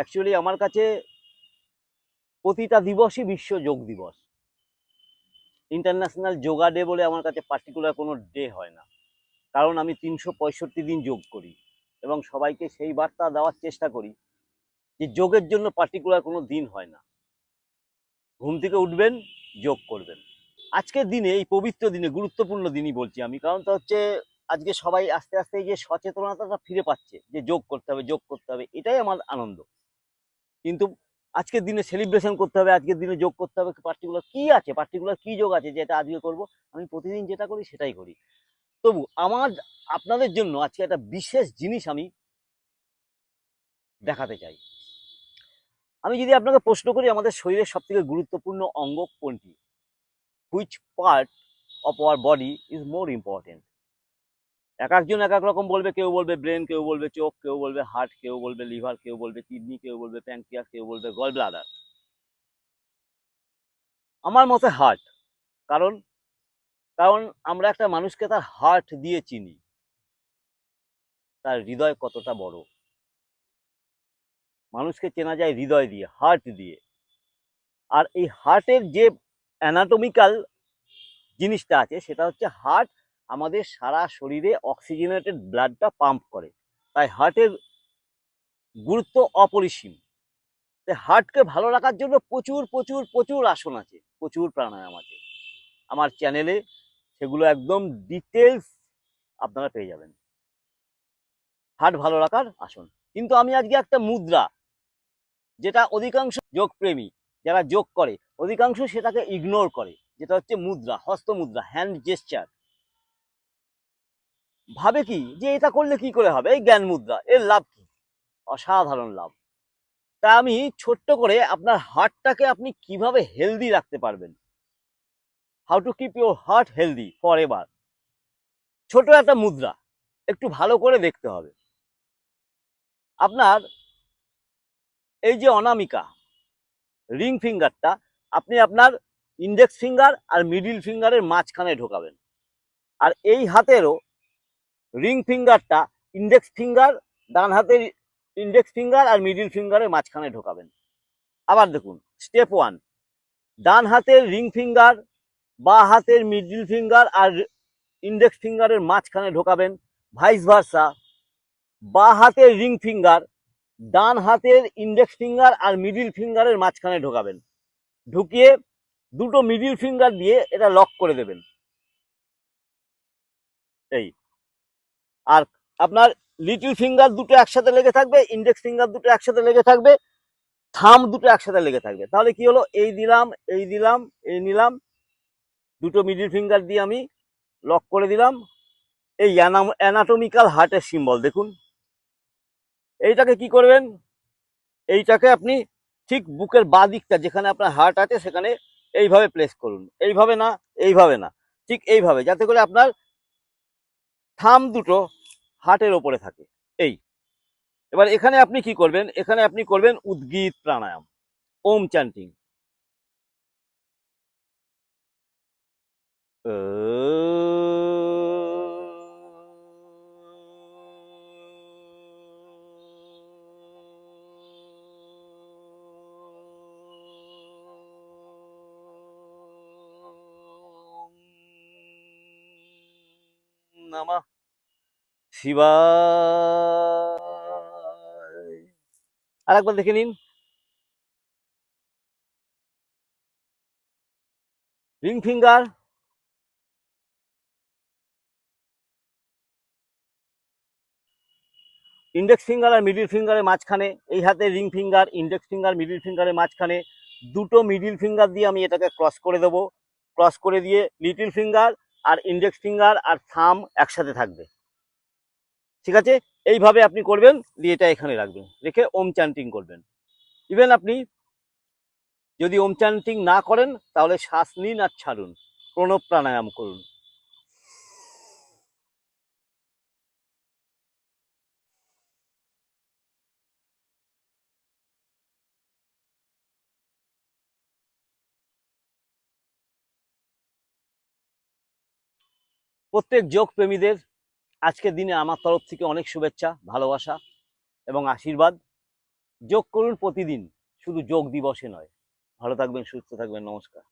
Actually আমার কাছে প্রতিটা দিবসই বিশ্ব যোগ দিবস। ইন্টারন্যাশনাল যোগা ডে বলে আমার কাছে পার্টিকুলার কোনো ডে হয় না। কারণ আমি তিনশো পঁয়ষট্টি দিন যোগ করি এবং সবাইকে সেই বার্তা দেওয়ার চেষ্টা করি যে যোগের জন্য পার্টিকুলার কোনো দিন হয় না। ঘুম থেকে উঠবেন, যোগ করবেন। আজকের দিনে, এই পবিত্র দিনে, গুরুত্বপূর্ণ দিনই বলছি আমি, কারণ তো হচ্ছে আজকে সবাই আস্তে আস্তে যে সচেতনতাটা ফিরে পাচ্ছে যে যোগ করতে হবে, যোগ করতে হবে, এটাই আমার আনন্দ। কিন্তু আজকের দিনে সেলিব্রেশন করতে হবে, আজকের দিনে যোগ করতে হবে পার্টিকুলার কি আছে? পার্টিকুলার কি যোগ আছে যেটা আজকে করব? আমি প্রতিদিন যেটা করি সেটাই করি। তবু আমার, আপনাদের জন্য আজকে একটা বিশেষ জিনিস আমি দেখাতে চাই। আমি যদি আপনাকে প্রশ্ন করি, আমাদের শরীরের সব থেকে গুরুত্বপূর্ণ অঙ্গ কোনটি? Which part of our body is more important এক একজন এক এক রকম বলবে, কেউ বলবে ব্রেন কেউ বলবে চোখ, কেউ বলবে হার্ট কেউ বলবে লিভার কেউ বলবে কিডনি কেউ বলবে প্যাঙ্কিয়াস কেউ বলবে গল ব্লাডার আমার মতে হার্ট কারণ কারণ আমরা একটা মানুষকে তার হার্ট দিয়ে চিনি। তার হৃদয় কতটা বড়। মানুষকে চেনা যায় হৃদয় দিয়ে হার্ট দিয়ে। আর এই হার্টের যে অ্যানাটমিক্যাল জিনিসটা আছে, সেটা হচ্ছে হার্ট আমাদের সারা শরীরে অক্সিজেনেটেড ব্লাডটা পাম্প করে। তাই হার্টের গুরুত্ব অপরিসীম। তাই হার্টকে ভালো রাখার জন্য প্রচুর প্রচুর প্রচুর আসন আছে, প্রচুর প্রাণায়াম আছে। আমার চ্যানেলে সেগুলো একদম ডিটেলস আপনারা পেয়ে যাবেন। হার্ট ভালো রাখার আসন। কিন্তু আমি আজকে একটা মুদ্রা, যেটা অধিকাংশ যোগপ্রেমী, যারা যোগ করে, অধিকাংশ সেটাকে ইগনোর করে। যেটা হচ্ছে মুদ্রা, হস্ত মুদ্রা হ্যান্ড জেস্চার ভাবে কি? যে এটা করলে কি করে হবে? এই জ্ঞান মুদ্রা, এর লাভ কি? অসাধারণ লাভ। তা আমি ছোট্ট করে আপনার হার্টটাকে আপনি কীভাবে হেলদি রাখতে পারবেন? How to keep your heart healthy forever ছোট একটা মুদ্রা, একটু ভালো করে দেখতে হবে। আপনার এই যে অনামিকা রিং ফিঙ্গারটা আপনি আপনার ইন্ডেক্স ফিঙ্গার আর মিডিল ফিঙ্গারের মাঝখানে ঢোকাবেন। আর এই হাতেরও রিং ফিঙ্গারটা ইন্ডেক্স ফিঙ্গার ডান হাতের ইন্ডেক্স ফিঙ্গার আর মিডিল ফিঙ্গারের মাঝখানে ঢোকাবেন। আবার দেখুন স্টেপ ওয়ান ডান হাতের রিং ফিঙ্গার, বা হাতের মিডিল ফিঙ্গার আর ইন্ডেক্স ফিঙ্গারের মাঝখানে ঢোকাবেন ভাইস ভার্সা বা হাতের রিং ফিঙ্গার, ডান হাতের ইন্ডেক্স ফিঙ্গার আর মিডিল ফিঙ্গারের মাঝখানে ঢোকাবেন। ঢুকিয়ে দুটো মিডিল ফিঙ্গার দিয়ে এটা লক করে দেবেন। এই। আর আপনার লিটল ফিঙ্গার দুটো একসাথে লেগে থাকবে ইন্ডেক্স ফিঙ্গার দুটো একসাথে লেগে থাকবে থাম দুটো একসাথে লেগে থাকবে। তাহলে কি হলো? এই দিলাম এই দিলাম, এই নিলাম, দুটো মিডিল ফিঙ্গার দিয়ে আমি লক করে দিলাম। এই অ্যানাটমিক্যাল হার্টের সিম্বল দেখুন। এইটাকে কি করবেন? এইটাকে আপনি ঠিক বুকের বাঁ দিকটা যেখানে আপনার হার্ট আছে, সেখানে এইভাবে প্লেস করুন। এইভাবে না এইভাবে না, ঠিক এইভাবে, যাতে করে আপনার থাম দুটো হার্টের ওপরে থাকে। এই। এবার এখানে আপনি কি করবেন? এখানে আপনি করবেন উদ্গীত প্রাণায়াম। ওম চ্যান্টিং। নমঃ। শিবায়। আর একবার দেখে নিন। Ring finger. ইন্ডেক্স ফিঙ্গার আর মিডিল ফিঙ্গারের মাঝখানে, এই হাতে ring finger, index finger, middle ফিঙ্গারের মাঝখানে, দুটো মিডিল ফিঙ্গার দিয়ে আমি এটাকে ক্রস করে দেবো। ক্রস করে দিয়ে লিটিল ফিঙ্গার আর ইন্ডেক্স ফিঙ্গার আর থাম একসাথে থাকবে। ঠিক আছে? এইভাবে আপনি করবেন, দিয়ে এটা এখানে রাখবেন। রেখে ওম চ্যান্টিং করবেন। ইভেন আপনি যদি ওম চ্যান্টিং না করেন, তাহলে শ্বাস নিন আর ছাড়ুন। প্রণব প্রাণায়াম করুন। প্রত্যেক যোগ প্রেমীদের আজকের দিনে আমার তরফ থেকে অনেক শুভেচ্ছা, ভালোবাসা এবং আশীর্বাদ। যোগ করুন প্রতিদিন, শুধু যোগ দিবসে নয়। ভালো থাকবেন, সুস্থ থাকবেন, নমস্কার।